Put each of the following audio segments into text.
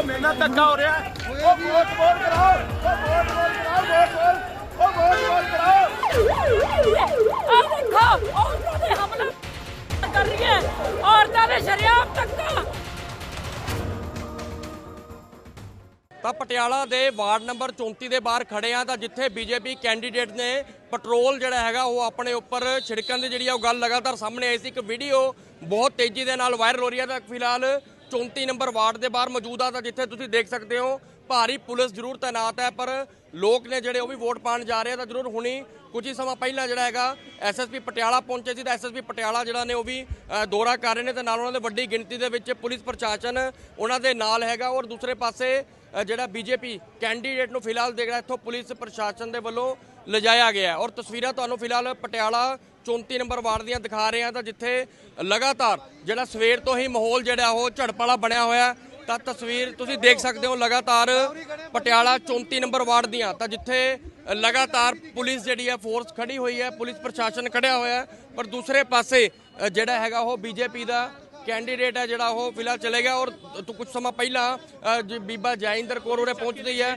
ਉਹ ਮੇਰੇ ਨਾਲ ਧੱਕਾ ਹੋ ਰਿਹਾ। ਹੈ। ਉਹ ਵੋਟ ਵੋਟ ਕਰਾਓ ਉਹ ਵੋਟ ਵੋਟ ਕਰਾਓ ਵੋਟ ਵੋਟ ਉਹ ਵੋਟ ਵੋਟ ਕਰਾਓ। ਆ ਦੇਖੋ ਔਰਤਾਂ ਦੇ ਹਮਲਾ ਕਰ ਰਹੀ ਹੈ ਔਰਤਾਂ ਦੇ ਸ਼ਰੀਆਮ ਧੱਕਾ। ਤਾਂ ਪਟਿਆਲਾ ਦੇ ਵਾਰਡ ਨੰਬਰ 34 ਦੇ ਬਾਹਰ ਖੜੇ ਆ ਤਾਂ ਜਿੱਥੇ ਬੀਜੇਪੀ ਕੈਂਡੀਡੇਟ ਨੇ ਪੈਟਰੋਲ ਜਿਹੜਾ ਹੈਗਾ ਉਹ ਆਪਣੇ ਉੱਪਰ ਛਿੜਕਣ ਦੀ ਜਿਹੜੀ ਆ ਉਹ ਗੱਲ ਲਗਾਤਾਰ ਸਾਹਮਣੇ ਆਈ ਸੀ। ਇੱਕ ਵੀਡੀਓ ਬਹੁਤ ਤੇਜ਼ੀ ਦੇ ਨਾਲ ਵਾਇਰਲ ਹੋ ਰਹੀ ਹੈ ਤਾਂ ਫਿਲਹਾਲ 34 ਨੰਬਰ ਵਾਰਡ ਦੇ ਬਾਹਰ ਮੌਜੂਦ ਆ ਤਾਂ ਜਿੱਥੇ ਤੁਸੀਂ ਦੇਖ ਸਕਦੇ ਹੋ ਭਾਰੀ ਪੁਲਿਸ ਜ਼ਰੂਰ ਤਾਇਨਾਤ ਹੈ ਪਰ ਲੋਕ ਨੇ ਜਿਹੜੇ ਉਹ ਵੀ ਵੋਟ ਪਾਣ ਜਾ ਰਹੇ ਆ ਤਾਂ ਜ਼ਰੂਰ ਹੁਣੀ ਕੁਝ ਹੀ ਸਮਾਂ ਪਹਿਲਾਂ ਜਿਹੜਾ ਹੈਗਾ ਐਸਐਸਪੀ ਪਟਿਆਲਾ ਪਹੁੰਚੇ ਸੀ ਤਾਂ ਐਸਐਸਪੀ ਪਟਿਆਲਾ ਜਿਹੜਾ ਨੇ ਉਹ ਵੀ ਦੌਰਾ ਕਰ ਰਹੇ ਨੇ ਤੇ ਨਾਲ ਉਹਨਾਂ ਦੇ ਵੱਡੀ ਗਿਣਤੀ ਦੇ ਵਿੱਚ ਪੁਲਿਸ ਪ੍ਰਸ਼ਾਸਨ ਉਹਨਾਂ ਦੇ ਨਾਲ ਹੈਗਾ ਔਰ ਦੂਸਰੇ ਪਾਸੇ ਅ, ਜਿਹੜਾ ਬੀਜੇਪੀ ਕੈਂਡੀਡੇਟ ਨੂੰ ਫਿਲਹਾਲ ਦੇਖ ਰਿਹਾ ਇੱਥੋਂ ਪੁਲਿਸ ਪ੍ਰਸ਼ਾਸਨ ਦੇ ਵੱਲੋਂ ਲਿਜਾਇਆ ਗਿਆ ਔਰ ਤਸਵੀਰਾਂ ਤੁਹਾਨੂੰ ਫਿਲਹਾਲ ਪਟਿਆਲਾ 34 ਨੰਬਰ ਵਾਰਡ ਦੀਆਂ ਦਿਖਾ ਰਹੇ ਹਾਂ ਤਾਂ ਜਿੱਥੇ ਲਗਾਤਾਰ ਜਿਹੜਾ ਸਵੇਰ ਤੋਂ ਹੀ ਮਾਹੌਲ ਜਿਹੜਾ ਉਹ ਝੜਪ ਵਾਲਾ ਬਣਿਆ ਹੋਇਆ ਤਾਂ ਤਸਵੀਰ ਤੁਸੀਂ ਦੇਖ ਸਕਦੇ ਹੋ ਲਗਾਤਾਰ ਪਟਿਆਲਾ 34 ਨੰਬਰ ਵਾਰਡ ਦੀਆਂ, ਤਾਂ ਜਿੱਥੇ ਲਗਾਤਾਰ ਪੁਲਿਸ ਜਿਹੜੀ ਹੈ ਫੋਰਸ ਖੜੀ ਹੋਈ ਹੈ, ਪੁਲਿਸ ਪ੍ਰਸ਼ਾਸਨ ਖੜਿਆ ਹੋਇਆ ਪਰ ਦੂਸਰੇ ਪਾਸੇ ਜਿਹੜਾ ਹੈਗਾ ਉਹ ਬੀਜੇਪੀ ਦਾ ਕੈਂਡੀਡੇਟ ਹੈ ਜਿਹੜਾ ਉਹ ਫਿਲਹਾਲ ਚਲੇ ਗਿਆ ਔਰ ਤੋਂ ਕੁਝ ਸਮਾਂ ਪਹਿਲਾਂ ਅ, ਬੀਬਾ ਜੈਇੰਦਰ ਕੌਰ ਉਰੇ ਪਹੁੰਚਦੀ ਹੈ।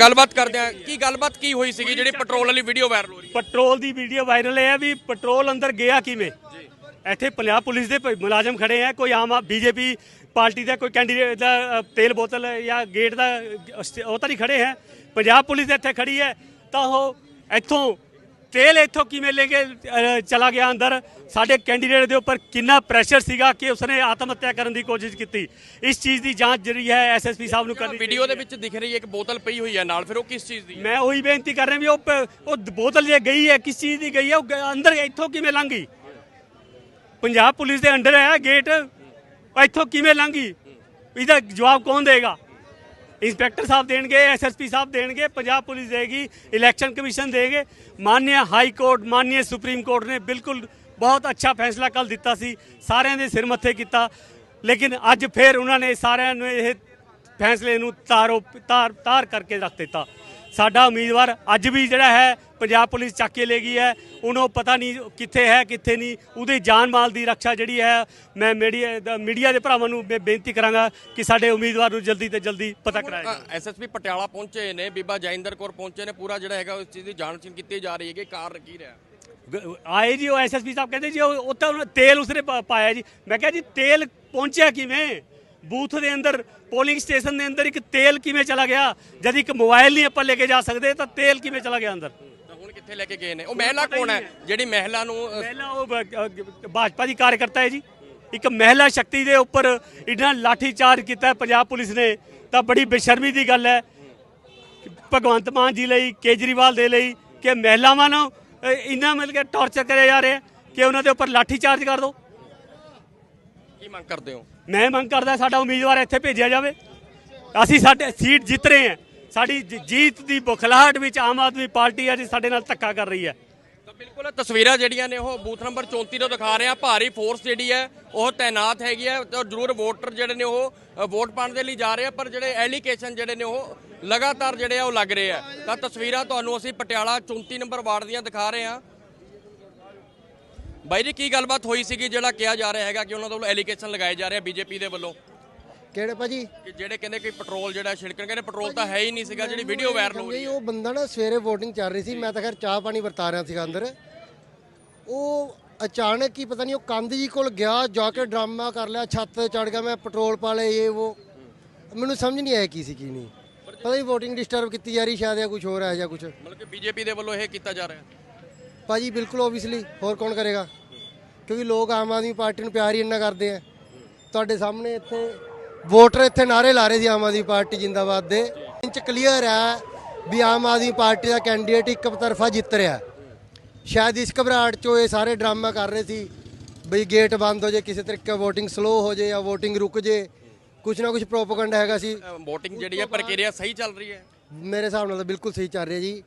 ਗੱਲਬਾਤ ਕਰਦੇ ਆ ਕੀ ਗੱਲਬਾਤ ਕੀ ਹੋਈ ਸੀਗੀ ਜਿਹੜੀ ਪੈਟਰੋਲ ਵਾਲੀ ਵੀਡੀਓ ਵਾਇਰਲ ਹੋ ਰਹੀ ਪੈਟਰੋਲ ਦੀ ਵੀਡੀਓ ਵਾਇਰਲ ਹੈ ਵੀ ਪੈਟਰੋਲ ਅੰਦਰ ਗਿਆ ਕਿਵੇਂ? ਇੱਥੇ ਪੰਜਾਬ ਪੁਲਿਸ ਦੇ ਪ- ਮੁਲਾਜ਼ਮ ਖੜੇ ਹੈ ਕੋਈ ਆਮ ਬੀਜੇਪੀ ਪਾਰਟੀ ਦਾ ਕੋਈ ਕੈਂਡੀਡੇਟ ਦਾ ਤੇਲ ਬੋਤਲ ਜਾਂ ਗੇਟ ਦਾ ਉਹ ਤਾਂ ਨਹੀਂ ਖੜੇ ਹੈ। ਪੰਜਾਬ ਪੁਲਿਸ ਇੱਥੇ ਖੜੀ ਹੈ ਤਾਂ ਉਹ ਇੱਥੋਂ ਤੇਲ ਇੱਥੋਂ ਕਿਵੇਂ ਲੈ ਕੇ ਚਲਾ ਗਿਆ ਅੰਦਰ? ਸਾਡੇ ਕੈਂਡੀਡੇਟ ਦੇ ਉੱਪਰ ਕਿੰਨਾ ਪ੍ਰੈਸ਼ਰ ਸੀਗਾ ਕਿ ਉਸਨੇ ਆਤਮ ਹੱਤਿਆ ਕਰਨ ਦੀ ਕੋਸ਼ਿਸ਼ ਕੀਤੀ। ਇਸ ਚੀਜ਼ ਦੀ ਜਾਂਚ ਜਿਹੜੀ ਹੈ ਐਸਐਸਪੀ ਸਾਹਿਬ ਨੂੰ ਕਰਨੀ ਵੀਡੀਓ ਦੇ ਵਿੱਚ ਦਿਖ ਰਹੀ ਹੈ ਇੱਕ ਬੋਤਲ ਪਈ ਹੋਈ ਹੈ ਨਾਲ। ਫਿਰ ਉਹ ਕਿਸ ਚੀਜ਼ ਦੀ ਮੈਂ ਉਹੀ ਬੇਨਤੀ ਕਰ ਰਿਹਾ ਵੀ ਉਹ ਉਹ ਬੋਤਲ ਜੇ ਗਈ ਹੈ ਕਿਸ ਚੀਜ਼ ਦੀ ਗਈ ਹੈ ਉਹ ਅੰਦਰ ਇੱਥੋਂ ਕਿਵੇਂ ਲੰਘ ਗਈ? ਪੰਜਾਬ ਪੁਲਿਸ ਦੇ ਅੰਡਰ ਹੈ ਗੇਟ। ਇੱਥੋਂ ਕਿਵੇਂ ਲੰਘੀ ਇਹਦਾ ਜਵਾਬ ਕੌਣ ਦੇਗਾ? ਇੰਸਪੈਕਟਰ ਸਾਹਿਬ ਦੇਣਗੇ ਐਸਐਸਪੀ ਸਾਹਿਬ ਦੇਣਗੇ, ਪੰਜਾਬ ਪੁਲਿਸ ਦੇਗੀ, ਇਲੈਕਸ਼ਨ ਕਮਿਸ਼ਨ ਦੇਗੇ। ਮਾਨਯ ਹਾਈ ਕੋਰਟ ਮਾਨਯ ਸੁਪਰੀਮ ਕੋਰਟ ਨੇ ਬਿਲਕੁਲ ਬਹੁਤ ਅੱਛਾ ਫੈਸਲਾ ਕੱਲ ਦਿੱਤਾ ਸੀ, ਸਾਰਿਆਂ ਦੇ ਸਿਰ ਮੱਥੇ ਕੀਤਾ। ਲੇਕਿਨ ਅੱਜ ਫਿਰ ਉਹਨਾਂ ਨੇ ਸਾਰਿਆਂ ਨੂੰ ਇਹ ਫੈਸਲੇ ਨੂੰ ਤਾਰੋ ਤਾਰ ਤਾਰ ਕਰਕੇ ਰੱਖ ਦਿੱਤਾ। ਸਾਡਾ ਉਮੀਦਵਾਰ ਅੱਜ ਵੀ ਜਿਹੜਾ ਹੈ ਪੰਜਾਬ ਪੁਲਿਸ ਚੱਕ ਕੇ ਲੈ ਗਈ ਹੈ। ਉਹਨੂੰ ਪਤਾ ਨਹੀਂ ਕਿੱਥੇ ਹੈ ਕਿੱਥੇ ਨਹੀਂ। ਉਹਦੇ ਜਾਨ ਮਾਲ ਦੀ ਰੱਖਿਆ ਜਿਹੜੀ ਹੈ ਮੈਂ ਮੀਡੀਆ ਦਾ- ਮੀਡੀਆ ਦੇ ਭਰਾਵਾਂ ਨੂੰ ਮੈਂ ਬੇਨਤੀ ਕਰਾਂਗਾ ਕਿ ਸਾਡੇ ਉਮੀਦਵਾਰ ਨੂੰ ਜਲਦੀ ਤੋਂ ਜਲਦੀ ਪਤਾ ਕਰਾਇਆ ਜਾਵੇ। ਐਸਐਸਪੀ ਪਟਿਆਲਾ ਪਹੁੰਚੇ ਨੇ ਬੀਬਾ ਜੈਇੰਦਰ ਕੌਰ ਪਹੁੰਚੇ ਨੇ ਪੂਰਾ ਜਿਹੜਾ ਹੈਗਾ ਉਸ ਚੀਜ਼ ਦੀ ਜਾਂਚ ਕੀਤੀ ਜਾ ਰਹੀ ਹੈ ਕਿ ਕਾਰਨ ਕੀ ਰਿਹਾ? ਆਏ ਜੀ ਉਹ ਐਸਐਸਪੀ ਸਾਹਿਬ ਕਹਿੰਦੇ ਜੀ ਉਹ ਉਹਨੇ ਤੇਲ ਉਸਨੇ ਪਾਇਆ ਜੀ। ਮੈਂ ਕਿਹਾ ਜੀ ਤੇਲ ਪਹੁੰਚਿਆ ਕਿਵੇਂ? ਬੂਥ ਦੇ ਅੰਦਰ ਪੋਲਿੰਗ ਸਟੇਸ਼ਨ ਦੇ ਅੰਦਰ ਇੱਕ ਤੇਲ ਕਿਵੇਂ ਚਲਾ ਗਿਆ? ਜਦ ਇੱਕ ਮੋਬਾਈਲ ਨਹੀਂ ਆਪਾਂ ਲੈ ਕੇ ਜਾ ਸਕਦੇ ਤਾਂ ਤੇਲ ਕਿਵੇਂ ਚਲਾ ਗਿਆ ਅੰਦਰ? ਕਿੱਥੇ ਲੈ ਕੇ ਗਏ ਨੇ? ਉਹ ਮਹਿਲਾ ਕੌਣ ਹੈ? ਜਿਹੜੀ ਮਹਿਲਾ ਨੂੰ ਅ, ਪਹਿਲਾਂ ਉਹ ਭਾਜਪਾ ਦੀ ਕਾਰਜਕਰਤਾ ਹੈ ਜੀ। ਇੱਕ ਮਹਿਲਾ ਸ਼ਕਤੀ ਦੇ ਉੱਪਰ ਇੰਨਾ ਲਾਠੀ ਚਾਰਜ ਕੀਤਾ ਪੰਜਾਬ ਪੁਲਿਸ ਨੇ ਤਾਂ ਬੜੀ ਬੇਸ਼ਰਮੀ ਦੀ ਗੱਲ ਹੈ। ਭਗਵੰਤ ਮਾਨ ਜੀ ਲਈ ਕੇਜਰੀਵਾਲ ਦੇ ਲਈ ਕਿ ਮਹਿਲਾਵਾਂ ਨੂੰ ਇੰਨਾ ਮਿਲ ਕੇ ਟੌਰਚਰ ਕਰਿਆ ਜਾ ਰਿਹਾ ਕਿ ਉਹਨਾਂ ਦੇ ਉੱਪਰ ਲਾਠੀ ਚਾਰਜ ਕਰ ਦਿਓ ਕੀ ਮੰਗ ਕਰਦੇ ਹੋ? ਮੈਂ ਮੰਗ ਕਰਦਾ ਸਾਡਾ ਉਮੀਦਵਾਰ ਇੱਥੇ ਭੇਜਿਆ ਜਾਵੇ। ਅਸੀਂ ਸਾਡੇ ਸੀਟ ਜਿੱਤ ਰਹੇ ਹਾਂ। ਸਾਡੀ ਜ- ਜੀਤ ਦੀ ਬੁਖਲਾਹਟ ਵਿੱਚ ਆਮ ਆਦਮੀ ਪਾਰਟੀ ਅੱਜ ਸਾਡੇ ਨਾਲ ਧੱਕਾ ਕਰ ਰਹੀ ਹੈ। ਤਾਂ ਬਿਲਕੁਲ ਤਸਵੀਰਾਂ ਜਿਹੜੀਆਂ ਨੇ ਉਹ ਬੂਥ ਨੰਬਰ 34 ਤੋਂ ਦਿਖਾ ਰਹੇ ਆ ਭਾਰੀ ਫੋਰਸ ਜਿਹੜੀ ਹੈ, ਉਹ ਤਾਇਨਾਤ ਹੈਗੀ ਹੈ ਤੇ ਜ਼ਰੂਰ ਵੋਟਰ ਜਿਹੜੇ ਨੇ ਉਹ ਵੋਟ ਪਾਉਣ ਦੇ ਲਈ ਜਾ ਰਹੇ ਆ, ਪਰ ਜਿਹੜੇ ਐਲੀਕੇਸ਼ਨ ਜਿਹੜੇ ਨੇ ਉਹ ਲਗਾਤਾਰ ਜਿਹੜੇ ਆ, ਉਹ ਲੱਗ ਰਹੇ ਆ। ਤਾਂ ਤਸਵੀਰਾਂ ਤੁਹਾਨੂੰ ਅਸੀਂ ਪਟਿਆਲਾ 34 ਨੰਬਰ ਵਾਰਡ ਦੀਆਂ ਦਿਖਾ ਰਹੇ ਆ ਬਾਈ ਜੀ, ਕੀ ਗੱਲਬਾਤ ਹੋਈ ਸੀਗੀ ਜਿਹੜਾ ਕਿਹਾ ਜਾ ਰਿਹਾ ਹੈਗਾ ਕਿ ਉਹਨਾਂ ਦੇ ਵੱਲੋਂ ਐਲੀਕੇਸ਼ਨ ਲਗਾਏ ਜਾ ਰਹੇ ਆ ਬੀਜੇਪੀ ਦੇ ਵੱਲੋਂ? ਕਿਹੜੇ ਭਾਜੀ? ਕਿ ਜਿਹੜੇ ਕਹਿੰਦੇ ਕਿ ਪੈਟਰੋਲ ਜਿਹੜਾ ਛਿੜਕਣ ਕਹਿੰਦੇ ਪੈਟਰੋਲ ਤਾਂ ਹੈ ਹੀ ਨਹੀਂ ਸੀਗਾ ਜਿਹੜੀ ਵੀਡੀਓ ਵਾਇਰਲ ਹੋ ਰਹੀ ਜੀ ਹੈ। ਉਹ ਬੰਦਾ ਨਾ ਸਵੇਰੇ VOTING ਚੱਲ ਰਹੀ ਸੀ ਮੈਂ ਤਾਂ ਖੈਰ ਚਾਹ ਪਾਣੀ ਵਰਤਾ ਰਿਹਾ ਸੀਗਾ ਅੰਦਰ। ਉਹ ਅਚਾਨਕ ਹੀ ਪਤਾ ਨਹੀਂ ਉਹ ਕੰਧ ਜੀ ਕੋਲ ਗਿਆ ਜਾ ਕੇ ਡਰਾਮਾ ਕਰ ਲਿਆ ਛੱਤ ਤੇ ਚੜ ਗਿਆ ਮੈਂ ਪੈਟਰੋਲ ਪਾ ਲਿਆ ਇਹ ਉਹ। ਮੈਨੂੰ ਸਮਝ ਨਹੀਂ ਆਇਆ ਕੀ ਸੀ ਕੀ ਨਹੀਂ। ਪਤਾ ਨਹੀਂ VOTING ਡਿਸਟਰਬ ਕੀਤੀ ਜਾ ਰਹੀ ਸ਼ਾਇਦ ਜਾਂ ਕੁਝ ਹੋਰ ਹੈ ਜਾਂ ਕੁਝ ਮਤਲਬ ਕਿ ਬੀਜੇਪੀ ਦੇ ਵੱਲੋਂ ਇਹ ਕੀਤਾ ਜਾ ਰਿਹਾ ਭਾਜੀ ਬਿਲਕੁਲ ਓਬਵੀਅਸਲੀ ਹੋਰ ਕੌਣ ਕਰੇਗਾ? ਕਿਉਂਕਿ ਲੋਕ ਆਮ ਆਦਮੀ ਪਾਰਟੀ ਨੂੰ ਪਿਆਰ ਹੀ ਇੰਨਾ ਕਰਦੇ ਆ। ਤੁਹਾਡੇ ਸਾਹਮਣੇ ਇੱਥੇ ਵੋਟਰ ਇੱਥੇ ਨਾਰੇ ਲਾ ਰਹੇ ਸੀ ਆਮ ਆਦਮੀ ਪਾਰਟੀ ਜਿੰਦਾਬਾਦ ਦੇ। ਇੰਚ ਕਲੀਅਰ ਹੈ ਵੀ ਆਮ ਆਦਮੀ ਪਾਰਟੀ ਦਾ ਕੈਂਡੀਡੇਟ ਇੱਕ ਤਰਫਾ ਜਿੱਤ ਰਿਹਾ ਸ਼ਾਇਦ ਇਸ ਘਬਰਾਹਟ ਚੋਂ ਇਹ ਸਾਰੇ ਡਰਾਮਾ ਕਰ ਰਹੇ ਸੀ ਬਈ ਗੇਟ ਬੰਦ ਹੋ ਜੇ ਕਿਸੇ ਤਰੀਕੇ VOTING ਸਲੋ ਹੋ ਜੇ ਜਾਂ VOTING ਰੁਕ ਜੇ। ਕੁਝ ਨਾ ਕੁਝ ਪ੍ਰੋਪਗੈਂਡਾ ਹੈਗਾ ਸੀ। VOTING ਜਿਹੜੀ ਹੈ ਪ੍ਰਕਿਰਿਆ ਸਹੀ ਚੱਲ ਰਹੀ ਹੈ। ਮੇਰੇ ਹਿਸਾਬ ਨਾਲ ਤਾਂ ਬਿਲਕੁਲ ਸਹੀ ਚੱਲ ਰਿਹਾ ਜੀ।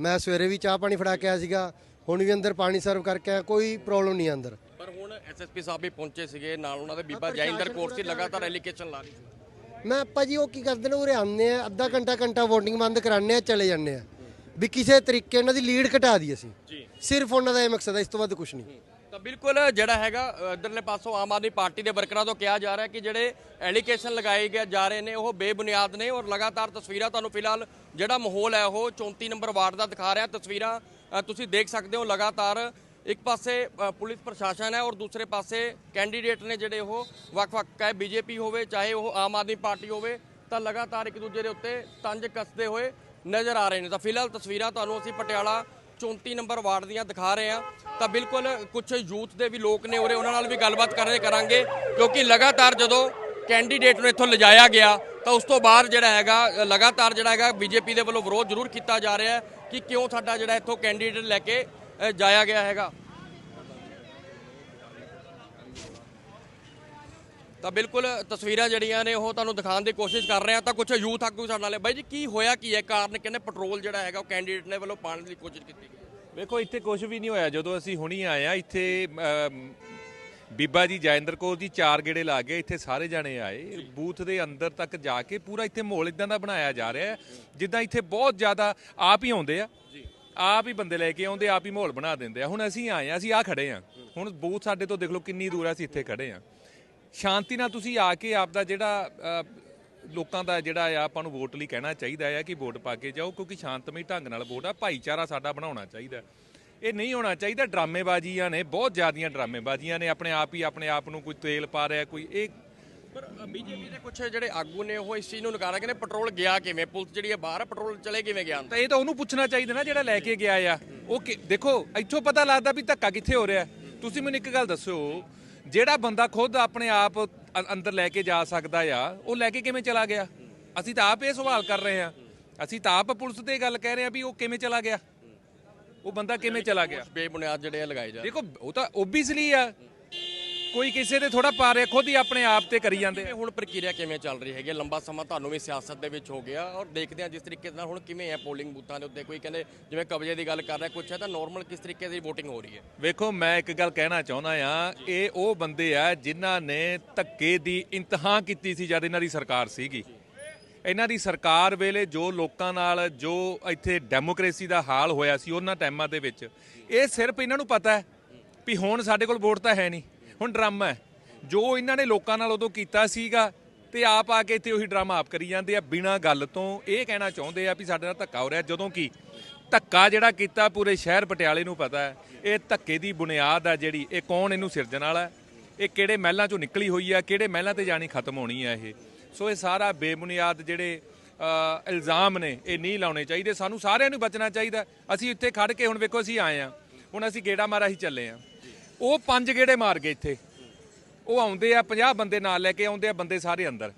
ਮੈਂ ਸਵੇਰੇ ਵੀ ਚਾਹ ਪਾਣੀ ਫੜਾ ਕੇ ਆਇਆ ਸੀਗਾ। ਹੁਣ ਵੀ ਅੰਦਰ ਪਾਣੀ ਸਰਵ ਕਰਕੇ ਆਇਆ। ਕੋਈ ਪ੍ਰੋਬਲਮ ਨਹੀਂ ਅੰਦਰ। ਪਰ ਹੁਣ ਐਸਐਸਪੀ ਸਾਹਿਬ ਵੀ ਪਹੁੰਚੇ ਸੀਗੇ ਨਾਲ ਉਹਨਾਂ ਦੇ ਬੀਬਾ ਜੈਇੰਦਰ ਕੌਰ ਸੀ ਲਗਾਤਾਰ ਐਲੀਗੇਸ਼ਨ ਲਾ ਰਹੀ ਸੀ। ਮੈਂ ਆਪਾਂ ਜੀ ਉਹ ਕੀ ਕਰਦੇ ਨੇ? ਉਰੇ ਆਉਂਦੇ ਆ ਅੱਧਾ ਘੰਟਾ ਘੰਟਾ VOTING ਬੰਦ ਕਰਾਉਂਦੇ ਆ ਚਲੇ ਜਾਂਦੇ ਆ। ਵੀ ਕਿਸੇ ਤਰੀਕੇ ਇਹਨਾਂ ਦੀ ਲੀਡ ਘਟਾ ਦੀ ਅਸੀਂ। ਜੀ। ਸਿਰਫ ਉਹਨਾਂ ਦਾ ਇਹ ਮਕਸਦ ਹੈ ਇਸ ਤੋਂ ਵੱਧ ਕੁਝ ਨਹੀਂ। ਤਾਂ ਬਿਲਕੁਲ ਜਿਹੜਾ ਹੈਗਾ ਇੱਧਰਲੇ ਪਾਸੋਂ ਆਮ ਆਦਮੀ ਪਾਰਟੀ ਦੇ ਵਰਕਰਾਂ ਤੋਂ ਕਿਹਾ ਜਾ ਰਿਹਾ ਕਿ ਜਿਹੜੇ ਐਲੀਗੇਸ਼ਨ ਲਗਾਏ ਗਏ ਜਾ ਰਹੇ ਨੇ ਉਹ ਬੇਬੁਨਿਆਦ ਨੇ ਔਰ ਲਗਾਤਾਰ ਤਸਵੀਰਾਂ ਤੁਹਾਨੂੰ ਫਿਲਹਾਲ ਜਿਹੜਾ ਮਾਹੌਲ ਹੈ ਉਹ 34 ਨੰਬਰ ਵਾਰਡ ਦਾ ਦਿਖਾ ਰਿਹਾ। ਤਸਵੀਰਾਂ ਅ, ਤੁਸੀਂ ਦੇਖ ਸਕਦੇ ਹੋ ਲਗਾਤਾਰ ਇੱਕ ਪਾਸੇ ਪੁਲਿਸ ਪ੍ਰਸ਼ਾਸਨ ਹੈ ਔਰ ਦੂਸਰੇ ਪਾਸੇ ਕੈਂਡੀਡੇਟ ਨੇ ਜਿਹੜੇ ਉਹ ਵੱਖ-ਵੱਖ, ਚਾਹੇ ਬੀਜੇਪੀ ਹੋਵੇ, ਚਾਹੇ ਉਹ ਆਮ ਆਦਮੀ ਪਾਰਟੀ ਹੋਵੇ, ਤਾਂ ਲਗਾਤਾਰ ਇੱਕ ਦੂਜੇ ਦੇ ਉੱਤੇ ਤੰਜ ਕੱਸਦੇ ਹੋਏ ਨਜ਼ਰ ਆ ਰਹੇ ਨੇ। ਤਾਂ ਫਿਲਹਾਲ ਤਸਵੀਰਾਂ ਤੁਹਾਨੂੰ ਅਸੀਂ ਪਟਿਆਲਾ 34 ਨੰਬਰ ਵਾਰਡ ਦੀਆਂ ਦਿਖਾ ਰਹੇ ਹਾਂ। ਤਾਂ ਬਿਲਕੁਲ ਕੁਝ ਯੂਥ ਦੇ ਵੀ ਲੋਕ ਨੇ ਉਰੇ, ਉਹਨਾਂ ਨਾਲ ਵੀ ਗੱਲਬਾਤ ਕਰਨੇ ਕਰਾਂਗੇ, ਕਿਉਂਕਿ ਲਗਾਤਾਰ ਜਦੋਂ ਕੈਂਡੀਡੇਟ ਨੂੰ ਇੱਥੋਂ ਲਿਜਾਇਆ ਗਿਆ, ਤਾਂ ਉਸ ਤੋਂ ਬਾਅਦ ਜਿਹੜਾ ਹੈਗਾ, ਲਗਾਤਾਰ ਜਿਹੜਾ ਹੈਗਾ ਬੀਜੇਪੀ ਦੇ ਵੱਲੋਂ ਵਿਰੋਧ ਜ਼ਰੂਰ ਕੀਤਾ ਜਾ ਰਿਹਾ ਹੈ ਕਿ ਕਿਉਂ ਸਾਡਾ ਜਿਹੜਾ ਇੱਥੋਂ ਕੈਂਡੀਡੇਟ ਲੈ ਕੇ ਜਾਇਆ ਗਿਆ ਹੈਗਾ। ਤਾਂ ਬਿਲਕੁਲ ਤਸਵੀਰਾਂ ਜਿਹੜੀਆਂ ਨੇ ਉਹ ਤੁਹਾਨੂੰ ਦਿਖਾਉਣ ਦੀ ਕੋਸ਼ਿਸ਼ ਕਰ ਰਹੇ ਆ ਤਾਂ ਕੁਝ ਯੂਥ ਆਗੂ ਸਾਡੇ ਨਾਲ ਬਾਈ ਜੀ ਕੀ ਹੋਇਆ ਕੀ ਹੈ? ਕਾਰਨ ਕਹਿੰਦੇ ਪੈਟਰੋਲ ਜਿਹੜਾ ਹੈਗਾ ਉਹ ਕੈਂਡੀਡੇਟ ਨੇ ਵੱਲੋਂ ਪਾਉਣ ਦੀ ਕੋਸ਼ਿਸ਼ ਕੀਤੀ? ਵੇਖੋ ਇੱਥੇ ਕੁਝ ਵੀ ਨਹੀਂ ਹੋਇਆ। ਜਦੋਂ ਅਸੀਂ ਹੁਣੀ ਆਏ ਆ ਇੱਥੇ ਬੀਬਾ ਜੀ ਜੈਂਦਰ ਕੌਰ ਜੀ ਚਾਰ ਗੇੜੇ ਲਾ ਗਏ ਇੱਥੇ ਸਾਰੇ ਜਾਣੇ ਆਏ। ਬੂਥ ਦੇ ਅੰਦਰ ਤੱਕ ਜਾ ਕੇ ਪੂਰਾ ਇੱਥੇ ਮਾਹੌਲ ਇਦਾਂ ਦਾ ਬਣਾਇਆ ਜਾ ਰਿਹਾ ਜਿੱਦਾਂ ਇੱਥੇ ਬਹੁਤ ਜ਼ਿਆਦਾ ਆਪ ਹੀ ਆਉਂਦੇ ਆ। ਆਪ ਹੀ ਬੰਦੇ ਲੈ ਕੇ ਆਉਂਦੇ, ਆਪ ਹੀ ਮਾਹੌਲ ਬਣਾ ਦਿੰਦੇ ਆ। ਹੁਣ ਅਸੀਂ ਆਏ ਆ, ਅਸੀਂ ਆ ਖੜੇ ਆ। ਹੁਣ ਬੂਥ ਸਾਡੇ ਤੋਂ ਦੇਖ ਲਓ ਕਿੰਨੀ ਦੂਰ ਆ, ਅਸੀਂ ਇੱਥੇ ਖੜੇ ਆ। ਸ਼ਾਂਤੀ ਨਾਲ ਤੁਸੀਂ ਆ ਕੇ ਆਪ ਦਾ ਜਿਹੜਾ ਲੋਕਾਂ ਦਾ ਜਿਹੜਾ ਆ, ਆਪਾਂ ਨੂੰ ਵੋਟ ਲਈ ਕਹਿਣਾ ਚਾਹੀਦਾ ਆ ਕਿ ਵੋਟ ਪਾ ਕੇ ਜਾਓ, ਕਿਉਂਕਿ ਸ਼ਾਂਤਮਈ ਢੰਗ ਨਾਲ ਵੋਟ ਆ, ਭਾਈਚਾਰਾ ਸਾਡਾ ਬਣਾਉਣਾ ਚਾਹੀਦਾ। ਇਹ ਨਹੀਂ ਹੋਣਾ ਚਾਹੀਦਾ ਡਰਾਮੇਬਾਜ਼ੀਆਂ ਨੇ, ਬਹੁਤ ਜ਼ਿਆਦੀਆਂ ਡਰਾਮੇਬਾਜ਼ੀਆਂ ਨੇ, ਆਪਣੇ ਆਪ ਹੀ ਆਪਣੇ ਆਪ ਨੂੰ ਕੋਈ ਤੇਲ ਪਾ ਰਿਹਾ, ਕੋਈ ਇਹ ਪਰ ਬੀਜੇਪੀ ਦੇ ਕੁਝ ਜਿਹੜੇ ਆਗੂ ਨੇ ਉਹ ਇਸ ਚੀਜ਼ ਨੂੰ ਨਕਾਰਾ ਕਹਿੰਦੇ ਪੈਟਰੋਲ ਗਿਆ ਕਿਵੇਂ? ਪੁਲਿਸ ਜਿਹੜੀ ਹੈ ਬਾਹਰ ਹੈ, ਪੈਟਰੋਲ ਚਲੇ ਕਿਵੇਂ ਗਿਆ ਤਾਂ ਇਹ ਤਾਂ ਉਹਨੂੰ ਪੁੱਛਣਾ ਚਾਹੀਦਾ ਨਾ ਜਿਹੜਾ ਲੈ ਕੇ ਗਿਆ ਆ। ਉਹ ਦੇਖੋ ਇੱਥੋਂ ਪਤਾ ਲੱਗਦਾ ਵੀ ਧੱਕਾ ਕਿੱਥੇ ਹੋ ਰਿਹਾ। ਤੁਸੀਂ ਮੈਨੂੰ ਇੱਕ ਗੱਲ ਦੱਸੋ ਜਿਹੜਾ ਬੰਦਾ ਖੁਦ ਆਪਣੇ ਆਪ ਅੰਦਰ ਲੈ ਕੇ ਜਾ ਸਕਦਾ ਆ ਉਹ ਲੈ ਕੇ ਕਿਵੇਂ ਚਲਾ ਗਿਆ? ਅਸੀਂ ਤਾਂ ਆਪ ਇਹ ਸਵਾਲ ਕਰ ਰਹੇ ਆ। ਅਸੀਂ ਤਾਂ ਆਪ ਪੁਲਿਸ ਤੇ ਗੱਲ ਕਹਿ ਰਹੇ ਆ ਵੀ ਉਹ ਕਿਵੇਂ ਚਲਾ ਗਿਆ? ਉਹ ਬੰਦਾ ਕਿਵੇਂ ਚਲਾ ਗਿਆ? ਬੇਬੁਨਿਆਦ ਜਿਹੜੇ ਲਗਾਏ ਜਾ। ਦੇਖੋ ਉਹ ਤਾਂ ਓਬਵੀਅਸਲੀ ਆ। ਕੋਈ ਕਿਸੇ ਦੇ ਥੋੜਾ ਪਾ ਰਿਹਾ ਖੁਦ ਹੀ ਆਪਣੇ ਆਪ ਤੇ ਕਰੀ ਜਾਂਦੇ ਆ। ਕਿਵੇਂ ਹੁਣ ਪ੍ਰਕਿਰਿਆ ਕਿਵੇਂ ਚੱਲ ਰਹੀ ਹੈਗੀ? ਹੈ? ਲੰਬਾ ਸਮਾਂ ਤੁਹਾਨੂੰ ਵੀ ਸਿਆਸਤ ਦੇ ਵਿੱਚ ਹੋ ਗਿਆ ਔਰ ਦੇਖਦੇ ਹਾਂ ਜਿਸ ਤਰੀਕੇ ਨਾਲ ਹੁਣ ਕਿਵੇਂ ਹੈ ਪੋਲਿੰਗ ਬੂਥਾਂ ਦੇ ਉੱਤੇ। ਕੋਈ ਕਹਿੰਦੇ ਜਿਵੇਂ ਕਬਜ਼ੇ ਦੀ ਗੱਲ ਕਰ ਰਿਹਾ ਕੁਛ ਹੈ ਤਾਂ ਨਾਰਮਲ ਕਿਸ ਤਰੀਕੇ ਦੀ VOTING ਹੋ ਰਹੀ ਹੈ? ਵੇਖੋ ਮੈਂ ਇੱਕ ਗੱਲ ਕਹਿਣਾ ਚਾਹੁੰਦਾ ਆ ਇਹ ਉਹ ਬੰਦੇ ਆ ਜਿਨ੍ਹਾਂ ਨੇ ਧੱਕੇ ਦੀ ਇੰਤਹਾ ਕੀਤੀ ਸੀ ਜਦ ਇਹਨਾਂ ਦੀ ਸਰਕਾਰ ਸੀਗੀ। ਇਹਨਾਂ ਦੀ ਸਰਕਾਰ ਵੇਲੇ ਜੋ ਲੋਕਾਂ ਨਾਲ ਜੋ ਇੱਥੇ ਡੈਮੋਕ੍ਰੇਸੀ ਦਾ ਹਾਲ ਹੋਇਆ ਸੀ ਉਹਨਾਂ ਟਾਈਮਾਂ ਦੇ ਵਿੱਚ ਇਹ ਸਿਰਫ ਇਹਨਾਂ ਨੂੰ ਪਤਾ ਹੈ ਵੀ ਹੁਣ ਸਾਡੇ ਕੋਲ ਵੋਟ ਤਾਂ ਹੈ ਨਹੀਂ। ਹੁਣ ਡਰਾਮਾ ਹੈ। ਜੋ ਇਹਨਾਂ ਨੇ ਲੋਕਾਂ ਨਾਲ ਉਦੋਂ ਕੀਤਾ ਸੀਗਾ ਤੇ ਆਪ ਆ ਕੇ ਇੱਥੇ ਉਹੀ ਡਰਾਮਾ ਆਪ ਕਰੀ ਜਾਂਦੇ ਆ। ਬਿਨਾਂ ਗੱਲ ਤੋਂ ਇਹ ਕਹਿਣਾ ਚਾਹੁੰਦੇ ਆ ਵੀ ਸਾਡੇ ਨਾਲ ਧੱਕਾ ਹੋ ਰਿਹਾ, ਜਦੋਂ ਕਿ ਧੱਕਾ ਜਿਹੜਾ ਕੀਤਾ ਪੂਰੇ ਸ਼ਹਿਰ ਪਟਿਆਲੇ ਨੂੰ ਪਤਾ ਹੈ, ਇਹ ਧੱਕੇ ਦੀ ਬੁਨਿਆਦ ਆ ਜਿਹੜੀ, ਇਹ ਕੌਣ ਇਹਨੂੰ ਸਿਰਜਣ ਵਾਲਾ ਇਹ ਕਿਹੜੇ ਮਹਿਲਾਂ ਚੋਂ ਨਿਕਲੀ ਹੋਈ ਆ, ਕਿਹੜੇ ਮਹਿਲਾਂ ਤੇ ਜਾਣੀ ਖਤਮ ਹੋਣੀ ਆ ਇਹ? ਸੋ ਇਹ ਸਾਰਾ ਬੇਬੁਨਿਆਦ ਜਿਹੜੇ ਇਲਜ਼ਾਮ ਨੇ, ਇਹ ਨਹੀਂ ਲਾਉਣੇ ਚਾਹੀਦੇ। ਸਾਨੂੰ ਸਾਰਿਆਂ ਨੂੰ ਬਚਣਾ ਚਾਹੀਦਾ। ਅਸੀਂ ਇੱਥੇ ਖੜ ਕੇ ਹੁਣ ਵੇਖੋ, ਅਸੀਂ ਆਏ ਆ ਹੁਣ ਅਸੀਂ ਗੇੜਾ ਮਾਰਾ ਹੀ ਚੱਲੇ ਆ ਉਹ ਪੰਜ ਗੇੜੇ ਮਾਰ ਗਏ ਇੱਥੇ। ਉਹ ਆਉਂਦੇ ਆ 50 ਬੰਦੇ ਨਾਲ ਲੈ ਕੇ ਆਉਂਦੇ ਆ, ਬੰਦੇ ਸਾਰੇ ਅੰਦਰ।